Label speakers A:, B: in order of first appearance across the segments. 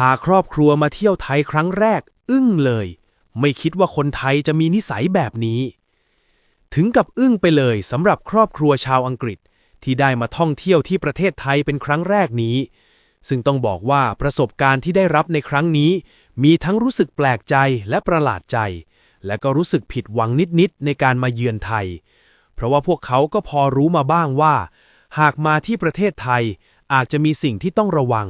A: พาครอบครัวมาเที่ยวไทยครั้งแรก อึ้งเลย ไม่คิดว่าคนไทยจะมีนิสัยแบบนี้ ถึงกับอึ้งไปเลยสำหรับครอบครัวชาวอังกฤษที่ได้มาท่องเที่ยวที่ประเทศไทยเป็นครั้งแรกนี้ ซึ่งต้องบอกว่าประสบการณ์ที่ได้รับในครั้งนี้ มีทั้งรู้สึกแปลกใจและประหลาดใจ และก็รู้สึกผิดหวังนิดๆในการมาเยือนไทย เพราะว่าพวกเขาก็พอรู้มาบ้างว่า หากมาที่ประเทศไทยอาจจะมีสิ่งที่ต้องระวัง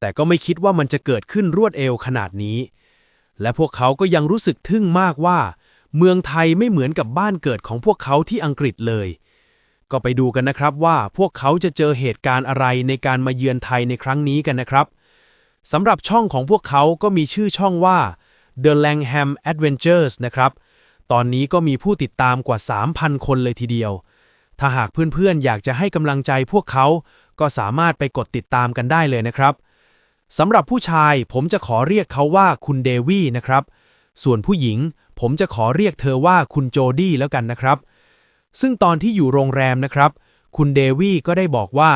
A: แต่ก็ไม่คิดว่ามันจะเกิดขึ้นรวดเร็วขนาดนี้ และพวกเขาก็ยังรู้สึกทึ่งมากว่า เมืองไทยไม่เหมือนกับบ้านเกิดของพวกเขาที่อังกฤษเลย ก็ไปดูกันนะครับว่าพวกเขาจะเจอเหตุการณ์อะไรในการมาเยือนไทยในครั้งนี้กันนะครับสำหรับช่องของพวกเขาก็มีชื่อช่องว่า The Langham Adventures นะครับ ตอนนี้ก็มีผู้ติดตามกว่า 3,000 คนเลยทีเดียว ถ้าหากเพื่อนๆ อยากจะให้กำลังใจพวกเขา ก็สามารถไปกดติดตามกันได้เลยนะครับ สำหรับผู้ชายผมจะขอเรียกเขาว่าคุณเดวี่นะครับ ส่วนผู้หญิงผมจะขอเรียกเธอว่าคุณโจดี้แล้วกันนะครับ ซึ่งตอนที่อยู่โรงแรมนะครับ คุณเดวี่ก็ได้บอกว่า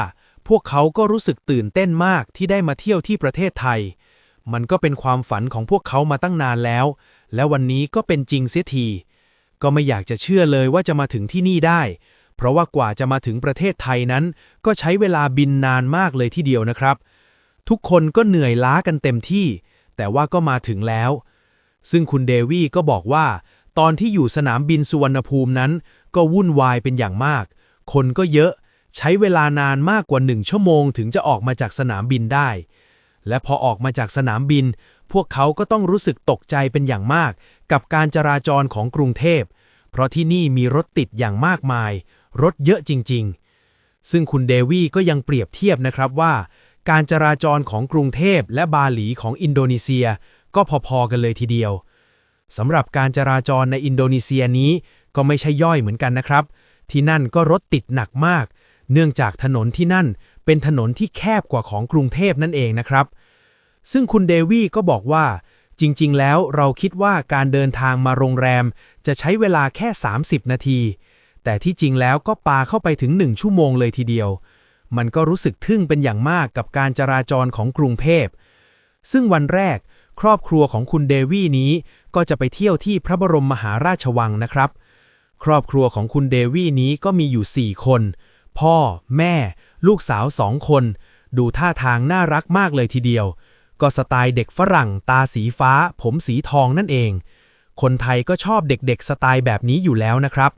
A: พวกเขาก็รู้สึกตื่นเต้นมากที่ได้มาเที่ยวที่ประเทศไทย มันก็เป็นความฝันของพวกเขามาตั้งนานแล้ว และวันนี้ก็เป็นจริงเสียที ก็ไม่อยากจะเชื่อเลยว่าจะมาถึงที่นี่ได้ เพราะว่ากว่าจะมาถึงประเทศไทยนั้น ก็ใช้เวลาบินนานมากเลยทีเดียวนะครับ ทุกคนก็เหนื่อยล้ากันเต็มที่ แต่ว่าก็มาถึงแล้ว ซึ่งคุณเดวี่ก็บอกว่า ตอนที่อยู่สนามบินสุวรรณภูมินั้น ก็วุ่นวายเป็นอย่างมาก คนก็เยอะ ใช้เวลานานมากกว่าหนึ่งชั่วโมงถึงจะออกมาจากสนามบินได้ และพอออกมาจากสนามบิน พวกเขาก็ต้องรู้สึกตกใจเป็นอย่างมาก กับการจราจรของกรุงเทพ เพราะที่นี่มีรถติดอย่างมากมาย รถเยอะจริง ๆ ซึ่งคุณเดวี่ก็ยังเปรียบเทียบนะครับว่า การจราจรของกรุงเทพและบาหลีของอินโดนีเซีย ก็พอๆกันเลยทีเดียวสำหรับการจราจรในอินโดนีเซียนี้ก็ไม่ใช่ย่อยเหมือนกันนะครับ ที่นั่นก็รถติดหนักมาก เนื่องจากถนนที่นั่นเป็นถนนที่แคบกว่าของกรุงเทพนั่นเองนะครับ ซึ่งคุณเดวี่ก็บอกว่า จริงๆ แล้วเราคิดว่าการเดินทางมาโรงแรม จะใช้เวลาแค่ 30 นาที แต่ที่จริงแล้วก็ปาเข้าไปถึง 1 ชั่วโมงเลยทีเดียว มันก็รู้สึกทึ่งเป็นอย่างมากกับการจราจรของกรุงเทพซึ่งวันแรก ครอบครัวของคุณเดวี่นี้ ก็จะไปเที่ยวที่พระบรมมหาราชวังนะครับ ครอบครัวของคุณเดวี่นี้ก็มีอยู่ 4 คน พ่อ แม่ ลูกสาวสองคน ดูท่าทางน่ารักมากเลยทีเดียว ก็สไตล์เด็กฝรั่ง ตาสีฟ้า ผมสีทองนั่นเอง คนไทยก็ชอบเด็กๆสไตล์แบบนี้อยู่แล้วนะครับ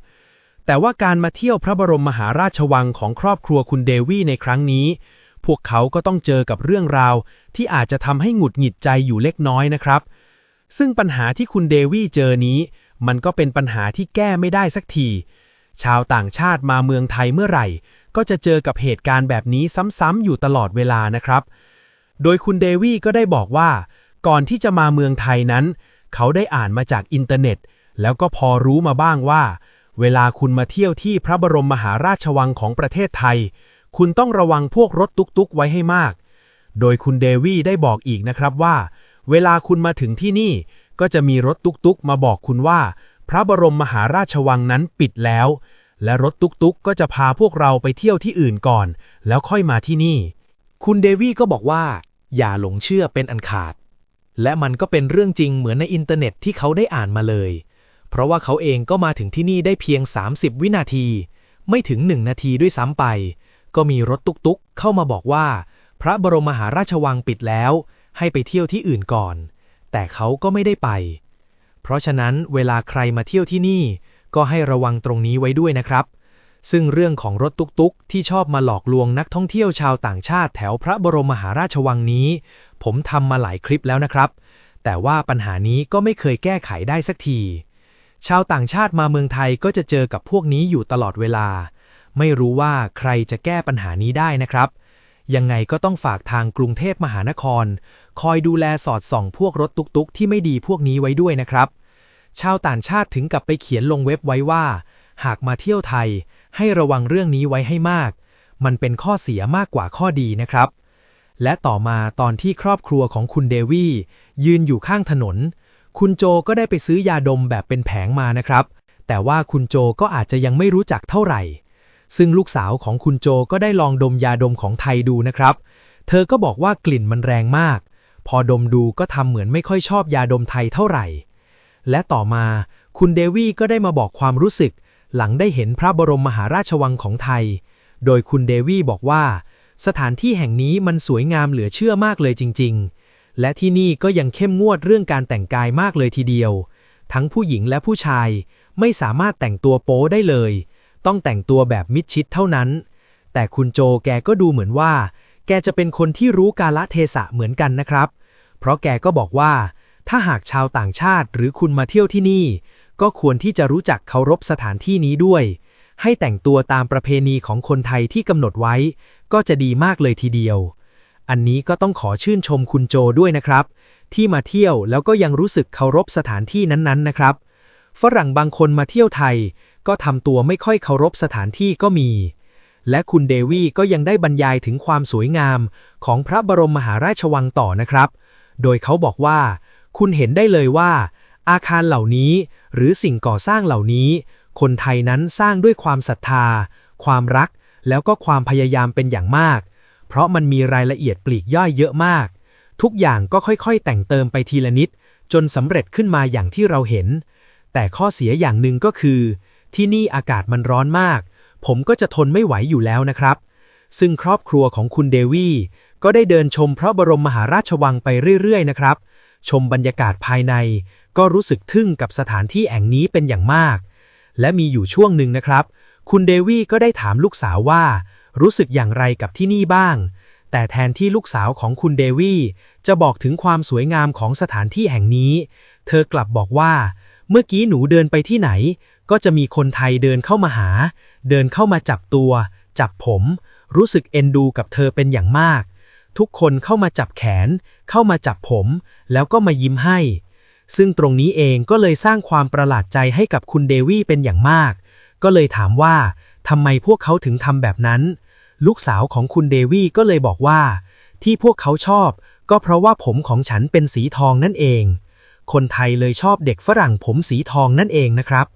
A: แต่ว่าการมาเที่ยวพระบรมมหาราชวังของครอบครัวคุณเดวี่ในครั้งนี้ พวกเขาก็ต้องเจอกับเรื่องราว ที่อาจจะทำให้หงุดหงิดใจอยู่เล็กน้อยนะครับ ซึ่งปัญหาที่คุณเดวี่เจอนี้ มันก็เป็นปัญหาที่แก้ไม่ได้สักที ชาวต่างชาติมาเมืองไทยเมื่อไหร่ ก็จะเจอกับเหตุการณ์แบบนี้ซ้ำๆอยู่ตลอดเวลานะครับ โดยคุณเดวี่ก็ได้บอกว่า ก่อนที่จะมาเมืองไทยนั้น เขาได้อ่านมาจากอินเทอร์เน็ต แล้วก็พอรู้มาบ้างว่า เวลาคุณมาเที่ยวที่พระบรมมหาราชวังของประเทศไทย คุณต้องระวังพวกรถตุกๆไว้ให้มาก โดยคุณเดวี่ได้บอกอีกนะครับว่า เวลาคุณมาถึงที่นี่ ก็จะมีรถตุกๆ มาบอกคุณว่า พระบรมมหาราชวังนั้นปิดแล้ว และรถตุกๆ ก็จะพาพวกเราไปเที่ยวที่อื่นก่อน แล้วค่อยมาที่นี่
B: คุณเดวี่ก็บอกว่า อย่าหลงเชื่อเป็นอันขาด และมันก็เป็นเรื่องจริงเหมือนในอินเทอร์เน็ตที่เขาได้อ่านมาเลย ราะว่าเขาเองก็มาถึงที่นี่ได้เพียง 30 วินาที ไม่ถึง1นาทีด้วยซ้ำไป ก็มีรถตุกๆ เข้ามาบอกว่า พระบรมมหาราชวังปิดแล้ว ให้ไปเที่ยวที่อื่นก่อน แต่เขาก็ไม่ได้ไป เพราะฉะนั้นเวลาใครมาเที่ยวที่นี่ ก็ให้ระวังตรงนี้ไว้ด้วยนะครับ ซึ่งเรื่องของรถตุกๆ ที่ชอบมาหลอกลวงนักท่องเที่ยวชาวต่างชาติแถวพระบรมมหาราชวังนี้ ผมทำมาหลายคลิปแล้วนะครับ แต่ว่าปัญหานี้ก็ไม่เคยแก้ไขได้สักที ชาวต่างชาติมาเมืองไทยก็จะเจอกับพวกนี้อยู่ตลอดเวลา ไม่รู้ว่าใครจะแก้ปัญหานี้ได้นะครับ ยังไงก็ต้องฝากทางกรุงเทพมหานคร คอยดูแลสอดส่องพวกรถตุกๆ ที่ไม่ดีพวกนี้ไว้ด้วยนะครับ ชาวต่างชาติถึงกับไปเขียนลงเว็บไว้ว่า หากมาเที่ยวไทย ให้ระวังเรื่องนี้ไว้ให้มาก มันเป็นข้อเสียมากกว่าข้อดีนะครับ และต่อมาตอนที่ครอบครัวของคุณเดวี่ยืนอยู่ข้างถนน คุณโจก็ได้ไปซื้อยาดมแบบเป็นแผงมานะครับ แต่ว่าคุณโจก็อาจจะยังไม่รู้จักเท่าไหร่ ซึ่งลูกสาวของคุณโจก็ได้ลองดมยาดมของไทยดูนะครับ เธอก็บอกว่ากลิ่นมันแรงมาก พอดมดูก็ทำเหมือนไม่ค่อยชอบยาดมไทยเท่าไหร่ และต่อมาคุณเดวี่ก็ได้มาบอกความรู้สึก หลังได้เห็นพระบรมมหาราชวังของไทย โดยคุณเดวี่บอกว่า สถานที่แห่งนี้มันสวยงามเหลือเชื่อมากเลยจริง ๆ และที่นี่ก็ยังเข้มงวดเรื่องการแต่งกายมากเลยทีเดียว ทั้งผู้หญิงและผู้ชายไม่สามารถแต่งตัวโป๊ได้เลย ต้องแต่งตัวแบบมิดชิดเท่านั้น แต่คุณโจแกก็ดูเหมือนว่า แกจะเป็นคนที่รู้กาลเทศะเหมือนกันนะครับ เพราะแกก็บอกว่า ถ้าหากชาวต่างชาติหรือคุณมาเที่ยวที่นี่ ก็ควรที่จะรู้จักเคารพสถานที่นี้ด้วย ให้แต่งตัวตามประเพณีของคนไทยที่กำหนดไว้ ก็จะดีมากเลยทีเดียว อันนี้ก็ต้องขอชื่นชมคุณโจด้วยนะครับ ที่มาเที่ยวแล้วก็ยังรู้สึกเคารพสถานที่นั้นๆนะครับ ฝรั่งบางคนมาเที่ยวไทย ก็ทำตัวไม่ค่อยเคารพสถานที่ก็มี และคุณเดวี่ก็ยังได้บรรยายถึงความสวยงาม ของพระบรมมหาราชวังต่อนะครับ โดยเขาบอกว่า คุณเห็นได้เลยว่า อาคารเหล่านี้ หรือสิ่งก่อสร้างเหล่านี้ คนไทยนั้นสร้างด้วยความศรัทธา ความรัก แล้วก็ความพยายามเป็นอย่างมาก เพราะมันมีรายละเอียดปลีกย่อยเยอะมาก ทุกอย่างก็ค่อยๆ แต่งเติมไปทีละนิด จนสำเร็จขึ้นมาอย่างที่เราเห็น แต่ข้อเสียอย่างหนึ่งก็คือ ที่นี่อากาศมันร้อนมาก ผมก็จะทนไม่ไหวอยู่แล้วนะครับ ซึ่งครอบครัวของคุณเดวี่ก็ได้เดินชมพระบรมมหาราชวังไปเรื่อยๆ นะครับ ชมบรรยากาศภายใน ก็รู้สึกทึ่งกับสถานที่แห่งนี้เป็นอย่างมาก และมีอยู่ช่วงหนึ่งนะครับ คุณเดวี่ก็ได้ถามลูกสาวว่า รู้สึกอย่างไรกับที่นี่บ้าง แต่แทนที่ลูกสาวของคุณเดวี่จะบอกถึงความสวยงามของสถานที่แห่งนี้ เธอกลับบอกว่า เมื่อกี้หนูเดินไปที่ไหน ก็จะมีคนไทยเดินเข้ามาหา เดินเข้ามาจับตัว จับผม รู้สึกเอ็นดูกับเธอเป็นอย่างมาก ทุกคนเข้ามาจับแขน เข้ามาจับผม แล้วก็มายิ้มให้ ซึ่งตรงนี้เองก็เลยสร้างความประหลาดใจให้กับคุณเดวี่เป็นอย่างมาก ก็เลยถามว่าทำไมพวกเขาถึงทำแบบนั้น ลูกสาวของคุณเดวี่ก็เลยบอกว่า ที่พวกเขาชอบ ก็เพราะว่าผมของฉันเป็นสีทองนั่นเอง คนไทยเลยชอบเด็กฝรั่งผมสีทองนั่นเองนะครับ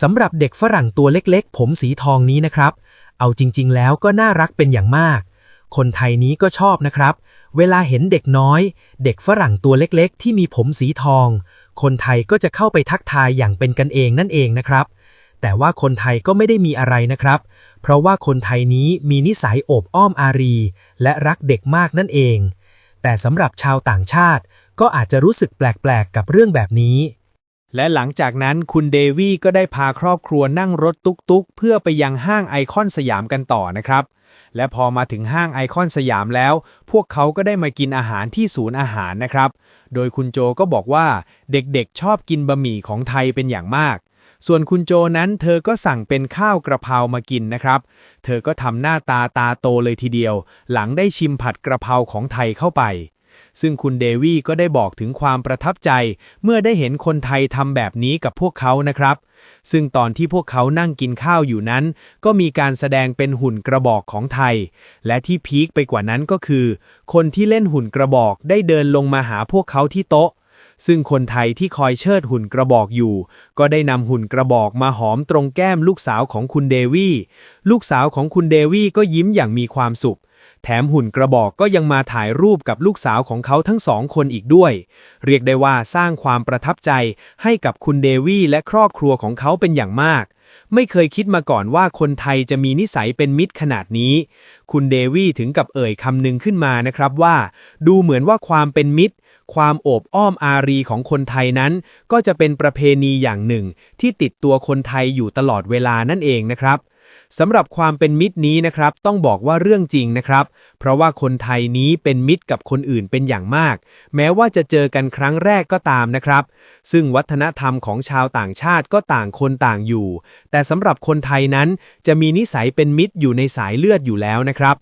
B: สำหรับเด็กฝรั่งตัวเล็กๆ ผมสีทองนี้นะครับ เอาจริงๆ แล้วก็น่ารักเป็นอย่างมาก คนไทยนี้ก็ชอบนะครับ เวลาเห็นเด็กน้อย เด็กฝรั่งตัวเล็กๆ ที่มีผมสีทอง คนไทยก็จะเข้าไปทักทายอย่างเป็นกันเองนั่นเองนะครับ แต่ว่าคนไทยก็ไม่ได้มีอะไรนะครับ เพราะว่าคนไทยนี้มีนิสัยโอบอ้อมอารี และรักเด็กมากนั่นเอง แต่สำหรับชาวต่างชาติก็อาจจะรู้สึกแปลกๆ กับเรื่องแบบนี้
A: และหลังจากนั้นคุณเดวี่ก็ได้พาครอบครัวนั่งรถตุกๆ เพื่อไปยังห้างไอคอนสยามกันต่อนะครับ และพอมาถึงห้างไอคอนสยามแล้ว พวกเขาก็ได้มากินอาหารที่ศูนย์อาหารนะครับ โดยคุณโจก็บอกว่าเด็กๆชอบกินบะหมี่ของไทยเป็นอย่างมาก ส่วนคุณโจนั้นเธอก็สั่งเป็นข้าวกระเพรามากินนะครับ เธอก็ทำหน้าตาตาโตเลยทีเดียว หลังได้ชิมผัดกระเพราของไทยเข้าไป ซึ่งคุณเดวี่ก็ได้บอกถึงความประทับใจ เมื่อได้เห็นคนไทยทำแบบนี้กับพวกเขานะครับ ซึ่งตอนที่พวกเขานั่งกินข้าวอยู่นั้น ก็มีการแสดงเป็นหุ่นกระบอกของไทย และที่พีคไปกว่านั้นก็คือ คนที่เล่นหุ่นกระบอกได้เดินลงมาหาพวกเขาที่โต๊ะ ซึ่งคนไทยที่คอยเชิดหุ่นกระบอกอยู่ ก็ได้นำหุ่นกระบอกมาหอมตรงแก้มลูกสาวของคุณเดวี่ลูกสาวของคุณเดวี่ก็ยิ้มอย่างมีความสุข แถมหุ่นกระบอกก็ยังมาถ่ายรูปกับลูกสาวของเขาทั้งสองคนอีกด้วย เรียกได้ว่าสร้างความประทับใจให้กับคุณเดวี่และครอบครัวของเขาเป็นอย่างมากไม่เคยคิดมาก่อนว่าคนไทยจะมีนิสัยเป็นมิตรขนาดนี้ คุณเดวี่ถึงกับเอ่ยคำหนึ่งขึ้นมานะครับว่า ดูเหมือนว่าความเป็นมิตร ความโอบอ้อมอารีของคนไทยนั้น ก็จะเป็นประเพณีอย่างหนึ่ง ที่ติดตัวคนไทยอยู่ตลอดเวลานั่นเองนะครับสำหรับความเป็นมิตรนี้นะครับ ต้องบอกว่าเรื่องจริงนะครับ เพราะว่าคนไทยนี้เป็นมิตรกับคนอื่นเป็นอย่างมาก แม้ว่าจะเจอกันครั้งแรกก็ตามนะครับ ซึ่งวัฒนธรรมของชาวต่างชาติก็ต่างคนต่างอยู่ แต่สำหรับคนไทยนั้นจะมีนิสัยเป็นมิตรอยู่ในสายเลือดอยู่แล้วนะครับ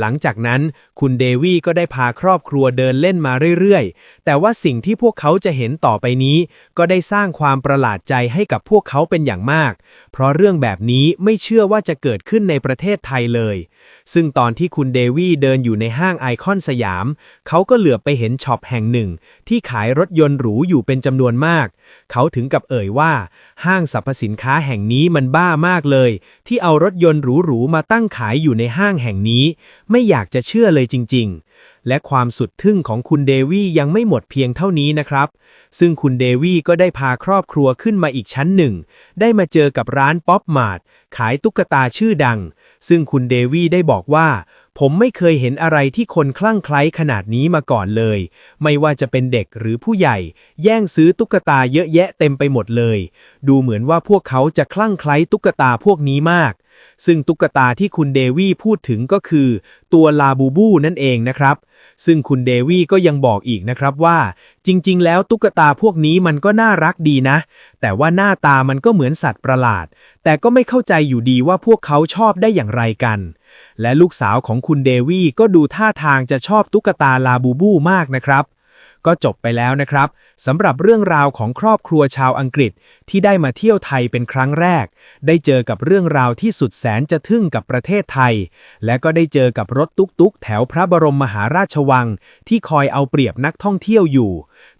A: หลังจากนั้นคุณเดวี่ก็ได้พาครอบครัวเดินเล่นมาเรื่อยๆ แต่ว่าสิ่งที่พวกเขาจะเห็นต่อไปนี้ ก็ได้สร้างความประหลาดใจให้กับพวกเขาเป็นอย่างมาก เพราะเรื่องแบบนี้ไม่เชื่อว่าจะเกิดขึ้นในประเทศไทยเลย ซึ่งตอนที่คุณเดวี่เดินอยู่ในห้างไอคอนสยาม เขาก็เหลือบไปเห็นช็อปแห่งหนึ่ง ที่ขายรถยนต์หรูอยู่เป็นจำนวนมาก เขาถึงกับเอ่ยว่า ห้างสรรพสินค้าแห่งนี้มันบ้ามากเลย ที่เอารถยนต์หรูๆมาตั้งขายอยู่ในห้างแห่งนี้
C: ไม่อยากจะเชื่อเลยจริง ๆ และความสุดทึ่งของคุณเดวี่ยังไม่หมดเพียงเท่านี้นะครับ ซึ่งคุณเดวี่ก็ได้พาครอบครัวขึ้นมาอีกชั้นหนึ่ง ได้มาเจอกับร้านป๊อปมาร์ทขายตุ๊กตาชื่อดัง ซึ่งคุณเดวี่ได้บอกว่า ผมไม่เคยเห็นอะไรที่คนคลั่งไคล้ขนาดนี้มาก่อนเลย ไม่ว่าจะเป็นเด็กหรือผู้ใหญ่ แย่งซื้อตุ๊กตาเยอะแยะเต็มไปหมดเลย ดูเหมือนว่าพวกเขาจะคลั่งไคล้ตุ๊กตาพวกนี้มาก ซึ่งตุ๊กตาที่คุณเดวี่พูดถึงก็คือ ตัวลาบูบูนั่นเองนะครับ ซึ่งคุณเดวี่ก็ยังบอกอีกนะครับว่า จริง ๆ แล้วตุ๊กตาพวกนี้มันก็น่ารักดีนะ แต่ว่าหน้าตามันก็เหมือนสัตว์ประหลาด แต่ก็ไม่เข้าใจอยู่ดีว่าพวกเขาชอบได้อย่างไรกัน และลูกสาวของคุณเดวี่ก็ดูท่าทางจะชอบตุ๊กตาลาบูบูมากนะครับ ก็จบไปแล้วนะครับสำหรับเรื่องราวของครอบครัวชาวอังกฤษที่ได้มาเที่ยวไทยเป็นครั้งแรก ได้เจอกับเรื่องราวที่สุดแสนจะทึ่งกับประเทศไทย และก็ได้เจอกับรถตุ๊กๆ แถวพระบรมมหาราชวัง ที่คอยเอาเปรียบนักท่องเที่ยวอยู่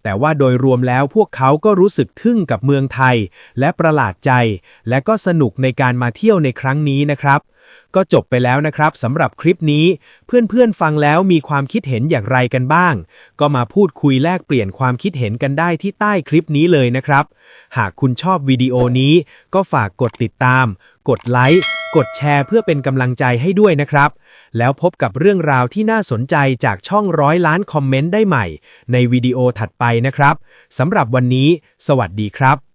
C: แต่ว่าโดยรวมแล้วพวกเขาก็รู้สึกทึ่งกับเมืองไทย และประหลาดใจ และก็สนุกในการมาเที่ยวในครั้งนี้นะครับ ก็จบไปแล้วนะครับสำหรับคลิปนี้ เพื่อนๆฟังแล้วมีความคิดเห็นอย่างไรกันบ้าง ก็มาพูดคุยแลกเปลี่ยนความคิดเห็นกันได้ที่ใต้คลิปนี้เลยนะครับ หากคุณชอบวิดีโอนี้ ก็ฝากกดติดตาม กดไลค์กดแชร์เพื่อเป็นกำลังใจให้ด้วยนะครับ แล้วพบกับเรื่องราวที่น่าสนใจจากช่องร้อยล้านคอมเมนต์ได้ใหม่ ในวิดีโอถัดไปนะครับสำหรับวันนี้ สวัสดีครับ